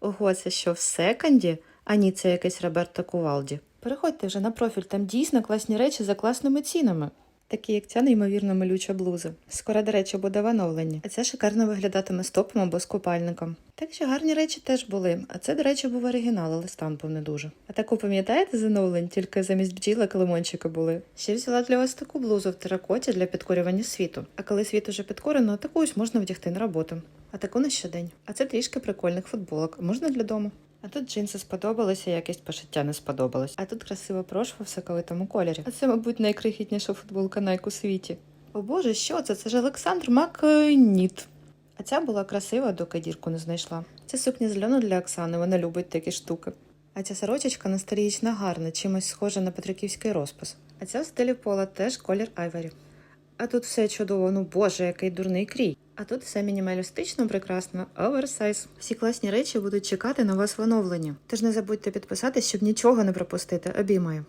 Ого, це що в секонді? А ні, це якесь Роберто Кувалді. Переходьте вже на профіль, там дійсно класні речі за класними цінами. Такі, як ця неймовірно малюча блуза. Скоро, до речі, буде в оновленні. А ця шикарно виглядатиме з топом або з купальником. Так що гарні речі теж були. А це, до речі, був оригінал, але стан був не дуже. А таку пам'ятаєте з оновлень? Тільки замість бджілок лимончики були. Ще взяла для вас таку блузу в теракоті для підкорювання світу. А коли світ уже підкорено, таку ось можна вдягти на роботу. А таку на щодень. А це трішки прикольних футболок. Можна для дому. А тут джинси сподобалися, якість пошиття не сподобалось. А тут красива прошва в соковитому кольорі. А це, мабуть, найкрихітніша футболка Nike у світі. О боже, що це? Це ж Олександр Макніт. А ця була красива, доки дірку не знайшла. Це сукня з льону для Оксани, вона любить такі штуки. А ця сорочечка ностальгічна гарна, чимось схожа на петриківський розпис. А ця в стилі пола теж колір айвері. А тут все чудово, ну боже, який дурний крій. А тут все мінімалістично, прекрасно, оверсайз. Всі класні речі будуть чекати на вас в оновленні. Тож не забудьте підписатись, щоб нічого не пропустити. Обіймаю.